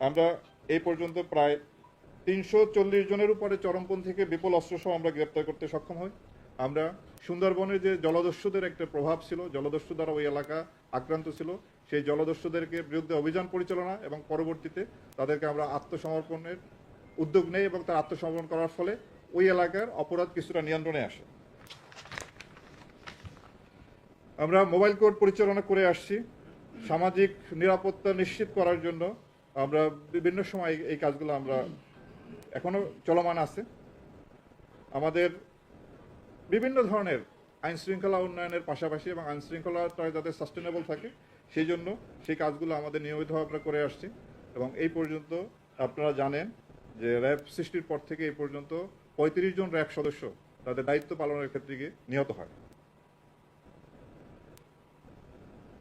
আমরা এই পর্যন্ত প্রায় তিনশো চল্লিশ জনের উপরে চরমপন্থীকে বিপুল অস্ত্রসহ আমরা গ্রেপ্তার করতে সক্ষম হই। আমরা সুন্দরবনে যে জলদস্যুদের একটা প্রভাব ছিল জলদস্যু দ্বারা ওই এলাকা আক্রান্ত ছিল, সেই জলদস্যুদেরকে বিরুদ্ধে অভিযান পরিচালনা এবং পরবর্তীতে তাদেরকে আমরা আত্মসমর্পণের উদ্যোগ নেই এবং তার আত্মসমর্পণ করার ফলে ওই এলাকার অপরাধ কিছুটা নিয়ন্ত্রণে আসে। আমরা মোবাইল কোর্ট পরিচালনা করে আসছি। সামাজিক নিরাপত্তা নিশ্চিত করার জন্য আমরা বিভিন্ন সময় এই- কাজগুলো আমরা এখনও চলমান আছে। আমাদের বিভিন্ন ধরনের আইন শৃঙ্খলা উন্নয়নের পাশাপাশি এবং আইন শৃঙ্খলাটা যাতে সাস্টেনেবল থাকে, সেই জন্য সেই কাজগুলো আমাদের নিয়মিতভাবে আমরা করে আসছি এবং এই পর্যন্ত আপনারা জানেন যে র্যাব সৃষ্টির পর থেকে এই পর্যন্ত পঁয়ত্রিশ জন র্যাব সদস্য তাদের দায়িত্ব পালনের ক্ষেত্রে গিয়ে নিহত হয়।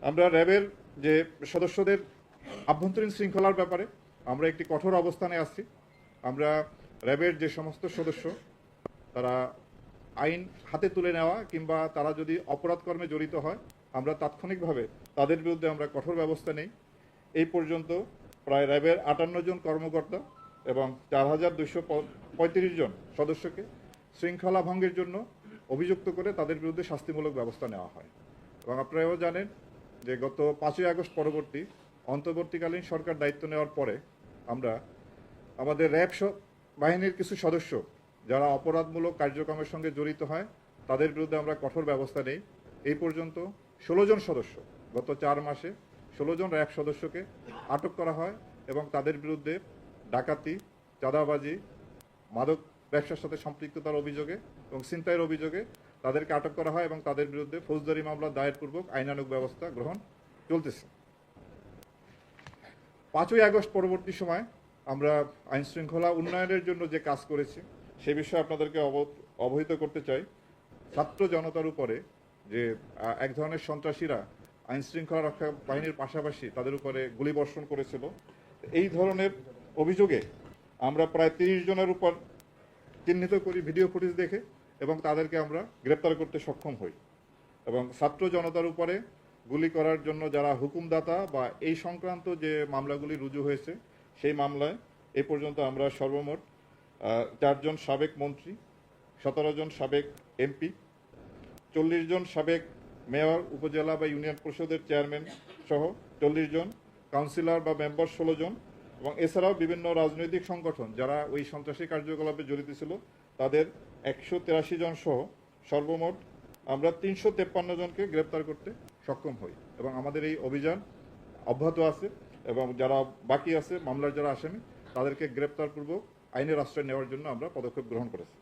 আমরা র্যাবের যে সদস্যদের আভ্যন্তরীণ শৃঙ্খলার ব্যাপারে আমরা একটি কঠোর অবস্থানে আছি। আমরা র্যাবের যে সমস্ত সদস্য, তারা আইন হাতে তুলে নেওয়া কিংবা তারা যদি অপরাধ কর্মে জড়িত হয়, আমরা তাৎক্ষণিকভাবে তাদের বিরুদ্ধে আমরা কঠোর ব্যবস্থা নেই। এই পর্যন্ত প্রায় র্যাবের আটান্ন জন কর্মকর্তা এবং চার হাজার দুইশো পঁয়ত্রিশ জন সদস্যকে শৃঙ্খলা ভঙ্গের জন্য অভিযুক্ত করে তাদের বিরুদ্ধে শাস্তিমূলক ব্যবস্থা নেওয়া হয়। এবং আপনারাও জানেন যে গত পাঁচই আগস্ট পরবর্তী অন্তর্বর্তীকালীন সরকার দায়িত্ব নেওয়ার পরে আমরা আমাদের র্যাব বাহিনীর কিছু সদস্য যারা অপরাধমূলক কার্যক্রমের সঙ্গে জড়িত হয়, তাদের বিরুদ্ধে আমরা কঠোর ব্যবস্থা নেই। এই পর্যন্ত ষোলো জন সদস্য, গত চার মাসে ষোলো জন র্যাব সদস্যকে আটক করা হয় এবং তাদের বিরুদ্ধে ডাকাতি, চাঁদাবাজি, মাদক ব্যবসার সাথে সম্পৃক্ততার অভিযোগে এবং ছিনতাইয়ের অভিযোগে তাদেরকে আটক করা হয় এবং তাদের বিরুদ্ধে ফৌজদারি মামলা দায়েরপূর্বক আইনানুগ ব্যবস্থা গ্রহণ চলতেছে। পাঁচই আগস্ট পরবর্তী সময় আমরা আইন শৃঙ্খলা উন্নয়নের জন্য যে কাজ করেছি, সে বিষয়ে আপনাদেরকে অব- অবহিত করতে চাই। ছাত্র জনতার উপরে যে এক ধরনের সন্ত্রাসীরা আইন শৃঙ্খলা রক্ষা বাহিনীর পাশাপাশি তাদের উপরে গুলিবর্ষণ করেছিল, এই ধরনের অভিযোগে আমরা প্রায় তিরিশ জনের উপর চিহ্নিত করি ভিডিও ফুটেজ দেখে এবং তাদেরকে আমরা গ্রেপ্তার করতে সক্ষম হই। এবং ছাত্র জনতার উপরে গুলি করার জন্য যারা হুকুমদাতা বা এই সংক্রান্ত যে মামলাগুলি রুজু হয়েছে, সেই মামলায় এ পর্যন্ত আমরা সর্বমোট চারজন সাবেক মন্ত্রী, সতেরো জন সাবেক এমপি, চল্লিশ জন সাবেক মেয়র, উপজেলা বা ইউনিয়ন পরিষদের চেয়ারম্যান সহ চল্লিশ জন, কাউন্সিলর বা মেম্বার ষোলো জন এবং এছাড়াও বিভিন্ন রাজনৈতিক সংগঠন যারা ওই সন্ত্রাসী কার্যকলাপে জড়িত ছিল, তাদের একশো জন সহ সর্বমোট আমরা তিনশো জনকে গ্রেপ্তার করতে সক্ষম হই। এবং আমাদের এই অভিযান অব্যাহত আছে এবং যারা বাকি আছে, মামলার যারা আসামি, তাদেরকে গ্রেপ্তারপূর্বক আইনের আশ্রয় নেওয়ার জন্য আমরা পদক্ষেপ গ্রহণ করেছি।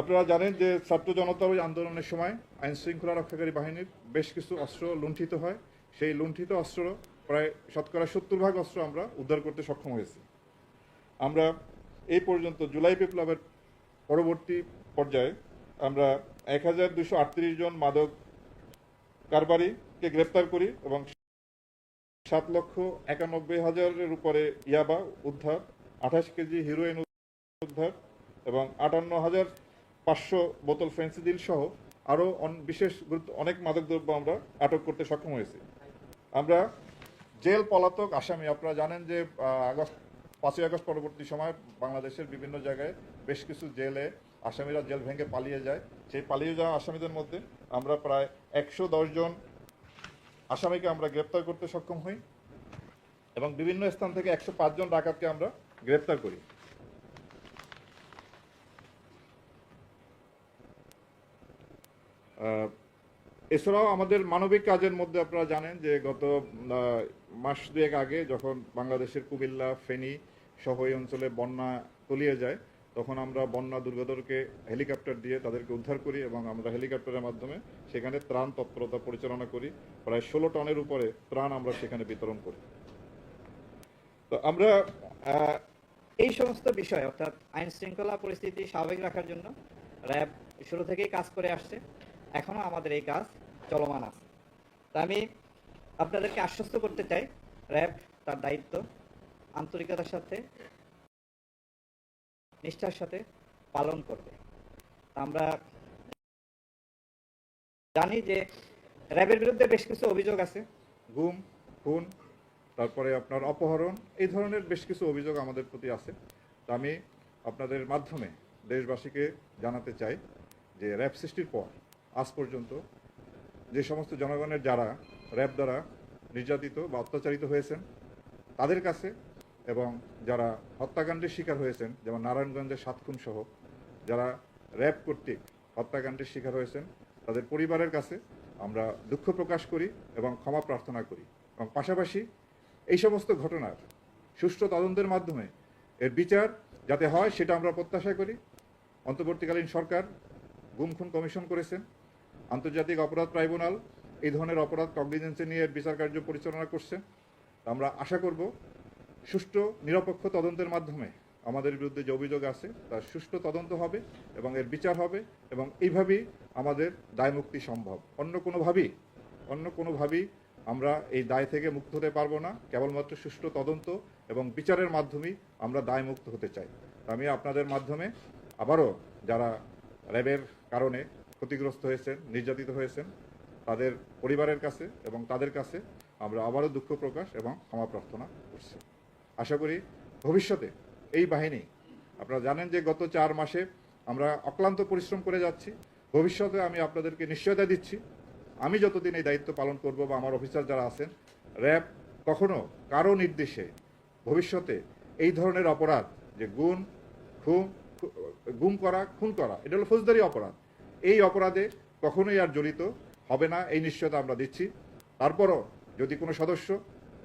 আপনারা জানেন যে ছাত্র জনতার ওই আন্দোলনের সময় আইন শৃঙ্খলা রক্ষাকারী বাহিনীর বেশ কিছু অস্ত্র লুণ্ঠিত হয়। সেই লুণ্ঠিত অস্ত্র প্রায় শতকরা সত্তর ভাগ অস্ত্র আমরা উদ্ধার করতে সক্ষম হয়েছি। আমরা এই পর্যন্ত জুলাই বিপ্লবের পরবর্তী পর্যায়ে আমরা এক জন মাদক কারবারিকে গ্রেপ্তার করি এবং সাত লক্ষ একানব্বই হাজারের উপরে ইয়াবা উদ্ধার, আঠাশ কেজি হিরোইন উদ্ধার এবং আটান্ন হাজার পাঁচশো বোতল ফেন্সিডিল সহ আরও বিশেষ গুরুত্ব অনেক মাদকদ্রব্য আমরা আটক করতে সক্ষম হয়েছি। আমরা জেল পলাতক আসামি, আপনারা জানেন যে আগস্ট পাঁচই আগস্ট পরবর্তী সময় বাংলাদেশের বিভিন্ন জায়গায় বেশ কিছু জেলে আসামিরা জেল ভেঙে পালিয়ে যায়। সেই পালিয়ে যাওয়া আসামিদের মধ্যে আমরা প্রায় একশো দশ জন আসামিকে আমরা গ্রেপ্তার করতে সক্ষম হই এবং বিভিন্ন স্থান থেকে একশো জন ডাকাতকে আমরা গ্রেপ্তার করি। এছাড়াও আমাদের মানবিক কাজের মধ্যে আপনারা জানেন যে গত মাস দুয়েক আগে যখন বাংলাদেশের কুমিল্লা, ফেনী সহ এই অঞ্চলে বন্যা তলিয়ে যায় তখন আমরা বন্যা দুর্গতকে হেলিকপ্টার দিয়ে তাদেরকে উদ্ধার করি এবং আমরা হেলিকপ্টারের মাধ্যমে সেখানে ত্রাণ তৎপরতা পরিচালনা করি। প্রায় ষোলো টনের উপরে ত্রাণ আমরা সেখানে বিতরণ করি। তো আমরা এই সমস্ত বিষয়, অর্থাৎ আইন শৃঙ্খলা পরিস্থিতি স্বাভাবিক রাখার জন্য র্যাব শুরু থেকেই কাজ করে আসছে। এখনও আমাদের এই কাজ চলমান আছে। তা আমি আপনাদেরকে আশ্বস্ত করতে চাই, র্যাব তার দায়িত্ব, আন্তরিকতার সাথে নিষ্ঠার সাথে পালন করবে। আমরা জানি যে র্যাবের বিরুদ্ধে বেশ কিছু অভিযোগ আছে। গুম, খুন, তারপরে আপনার অপহরণ, এই ধরনের বেশ কিছু অভিযোগ আমাদের প্রতি আছে। তা আমি আপনাদের মাধ্যমে দেশবাসীকে জানাতে চাই যে র্যাব সৃষ্টির পর আজ পর্যন্ত যে সমস্ত জনগণের যারা র্যাব দ্বারা নির্যাতিত বা অত্যাচারিত হয়েছেন, তাদের কাছে এবং যারা হত্যাকাণ্ডের শিকার হয়েছেন, যেমন নারায়ণগঞ্জের সাত খুন সহ, যারা র্যাব কর্তৃক হত্যাকাণ্ডের শিকার হয়েছেন, তাদের পরিবারের কাছে আমরা দুঃখ প্রকাশ করি এবং ক্ষমা প্রার্থনা করি। এবং পাশাপাশি এই সমস্ত ঘটনার সুষ্ঠু তদন্তের মাধ্যমে এর বিচার যাতে হয় সেটা আমরা প্রত্যাশা করি। অন্তর্বর্তীকালীন সরকার গুম খুন কমিশন করেছেন। আন্তর্জাতিক অপরাধ ট্রাইব্যুনাল এই ধরনের অপরাধ কগনিজেন্সে নিয়ে বিচার কার্য পরিচালনা করছে। আমরা আশা করব সুষ্ঠু নিরপেক্ষ তদন্তের মাধ্যমে আমাদের বিরুদ্ধে যে অভিযোগ আছে, তার সুষ্ঠু তদন্ত হবে এবং এর বিচার হবে এবং এইভাবেই আমাদের দায় মুক্তি সম্ভব। অন্য কোনোভাবেই অন্য কোনোভাবেই আমরা এই দায় থেকে মুক্ত হতে পারব না। কেবলমাত্র সুষ্ঠু তদন্ত এবং বিচারের মাধ্যমেই আমরা দায় মুক্ত হতে চাই। আমি আপনাদের মাধ্যমে আবারও যারা র্যাবের কারণে ক্ষতিগ্রস্ত হয়েছেন, নির্যাতিত হয়েছেন, তাদের পরিবারের কাছে এবং তাদের কাছে আমরা আবারও দুঃখ প্রকাশ এবং ক্ষমা প্রার্থনা করছি। আশা করি ভবিষ্যতে এই বাহিনী, আপনারা জানেন যে গত চার মাসে আমরা অক্লান্ত পরিশ্রম করে যাচ্ছি। ভবিষ্যতে আমি আপনাদেরকে নিশ্চয়তা দিচ্ছি। আমি যতদিন এই দায়িত্ব পালন করব বা আমার অফিসার যারা আছেন, র্যাব কখনো কারও নির্দেশে ভবিষ্যতে এই ধরনের অপরাধ, যে গুণ, খুন, গুম করা, খুন করা, এটা হলো ফৌজদারি অপরাধ। এই অপরাধে কখনোই আর জড়িত হবে না, এই নিশ্চয়তা আমরা দিচ্ছি। তারপরও যদি কোনো সদস্য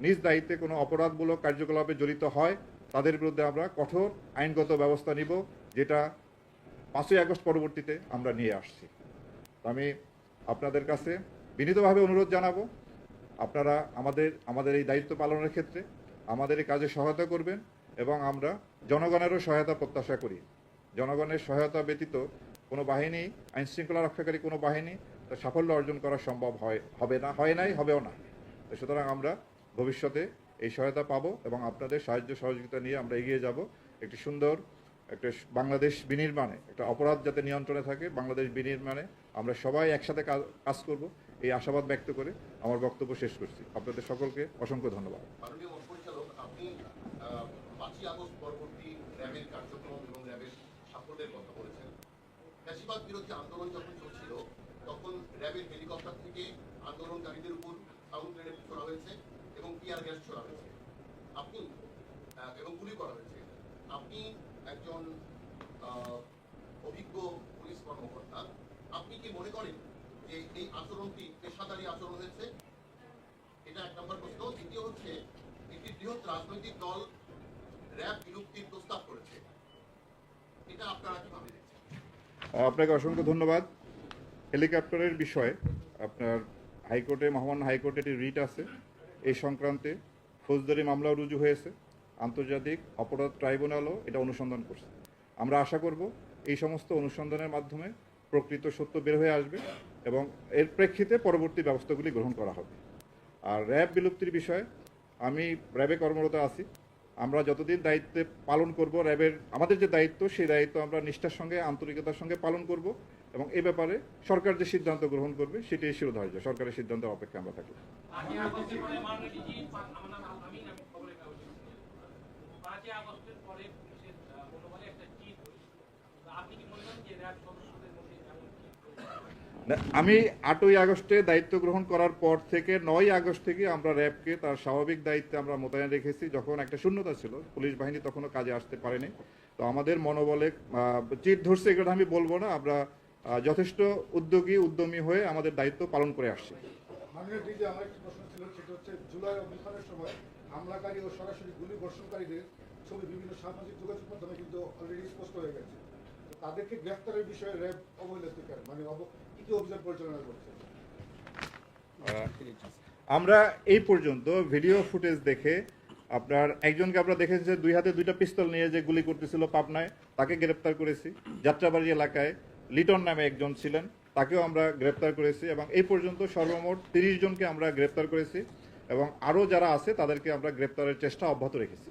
নিজ দায়িত্বে কোনো অপরাধমূলক কার্যকলাপে জড়িত হয়, তাদের বিরুদ্ধে আমরা কঠোর আইনগত ব্যবস্থা নিব, যেটা পাঁচই আগস্ট পরবর্তীতে আমরা নিয়ে আসছি। আমি আপনাদের কাছে বিনীতভাবে অনুরোধ জানাব, আপনারা আমাদের আমাদের এই দায়িত্ব পালনের ক্ষেত্রে আমাদের এই কাজে সহায়তা করবেন এবং আমরা জনগণেরও সহায়তা প্রত্যাশা করি। জনগণের সহায়তা ব্যতীত কোনো বাহিনী আইন শৃঙ্খলা রক্ষাকারী কোনো বাহিনী তার সাফল্য অর্জন করা সম্ভব হয়, হবে না, হয় নাই, হবেও না। সুতরাং আমরা ভবিষ্যতে এই সহায়তা পাবো এবং আপনাদের সাহায্য সহযোগিতা নিয়ে আমরা এগিয়ে যাব। একটি সুন্দর, একটা বাংলাদেশ বিনির্মাণে, একটা অপরাধ যাতে নিয়ন্ত্রণে থাকে বাংলাদেশ বিনির্মাণে, আমরা সবাই একসাথে কাজ করব। এই আশাবাদ ব্যক্ত করে আমার বক্তব্য শেষ করছি। আপনাদের সকলকে অসংখ্য ধন্যবাদ। আন্দোলনকারীদের উপর সাউন্ড গ্রেনেড হয়েছে। এবং টিয়ার গ্যাস ছোড়া হয়েছে। আপনি এবং গুলি করা হয়েছে। আপনি একজন অভিজ্ঞ পুলিশ কর্মকর্তা, আপনি কি মনে করেন যে এই আচরণটি পেশাদারী আচরণ হয়েছে? এটা এক নম্বর প্রশ্ন। দ্বিতীয় হচ্ছে, একটি বৃহৎ রাজনৈতিক দল র্যাব বিলুপ্তির প্রস্তাব করেছে। এটা আপনারা কীভাবে দেখছেন? আপনাকে অসংখ্য ধন্যবাদ। হেলিকপ্টারের বিষয়ে আপনার হাইকোর্টে, মহামান্য হাইকোর্টে একটি রিট আছে। এই সংক্রান্তে ফৌজদারি মামলাও রুজু হয়েছে। আন্তর্জাতিক অপরাধ ট্রাইব্যুনালও এটা অনুসন্ধান করছে। আমরা আশা করব এই সমস্ত অনুসন্ধানের মাধ্যমে প্রকৃত সত্য বের হয়ে আসবে এবং এর প্রেক্ষিতে পরবর্তী ব্যবস্থাগুলি গ্রহণ করা হবে। আর র্যাব বিলুপ্তির বিষয়ে আমি র্যাবে কর্মরত আছি। আমরা যতদিন দায়িত্বে পালন করব, র্যাবের আমাদের যে দায়িত্ব, সেই দায়িত্ব আমরা নিষ্ঠার সঙ্গে, আন্তরিকতার সঙ্গে পালন করব। এবং এ ব্যাপারে সরকার যে সিদ্ধান্ত গ্রহণ করবে সেটাই শিরোধার্য। সরকারের সিদ্ধান্তের অপেক্ষা আমরা থাকি আমি আটই আগস্টে দায়িত্ব গ্রহণ করার পর থেকে নয় আগস্ট থেকে আমরা র্যাবকে তার স্বাভাবিক দায়িত্বে আমরা মোতায়েন রেখেছি। যখন একটা শূন্যতা ছিল পুলিশ বাহিনী তখনও কাজে আসতে পারেনি। তো আমাদের মনোবলে আহ, চিট ধরছে এগুলো আমি বলব না। আমরা যথেষ্ট উদ্যোগী উদ্যমী হয়ে আমাদের দায়িত্ব পালন করে আসছি। মাননীয় ডিজি আমার একটি প্রশ্ন ছিল সেটা হচ্ছে জুলাই অভ্যুত্থানের সময় হামলাকারী ও সরাসরি গুলি বর্ষণকারীদের ছবি বিভিন্ন সামাজিক যোগাযোগ মাধ্যমে কিন্তু অলরেডি স্পষ্ট হয়ে গেছে। তাদেরকে গ্রেফতারের বিষয়ে র্যাব অবহেলিত কেন? মানে কি কি অভিযান পরিচালনা করছে? আমরা এই পর্যন্ত ভিডিও ফুটেজ দেখে আপনার একজনকে আমরা দেখেছি যে দুই হাতে দুইটা পিস্তল নিয়ে যে গুলি করতেছিল পাবনায় তাকে গ্রেপ্তার করেছি। যাত্রাবাড়ি এলাকায় লিটন নামে একজন ছিলেন, তাকেও আমরা গ্রেপ্তার করেছি এবং এই পর্যন্ত সর্বমোট তিরিশ জনকে আমরা গ্রেপ্তার করেছি এবং আরও যারা আছে তাদেরকে আমরা গ্রেপ্তারের চেষ্টা অব্যাহত রেখেছি।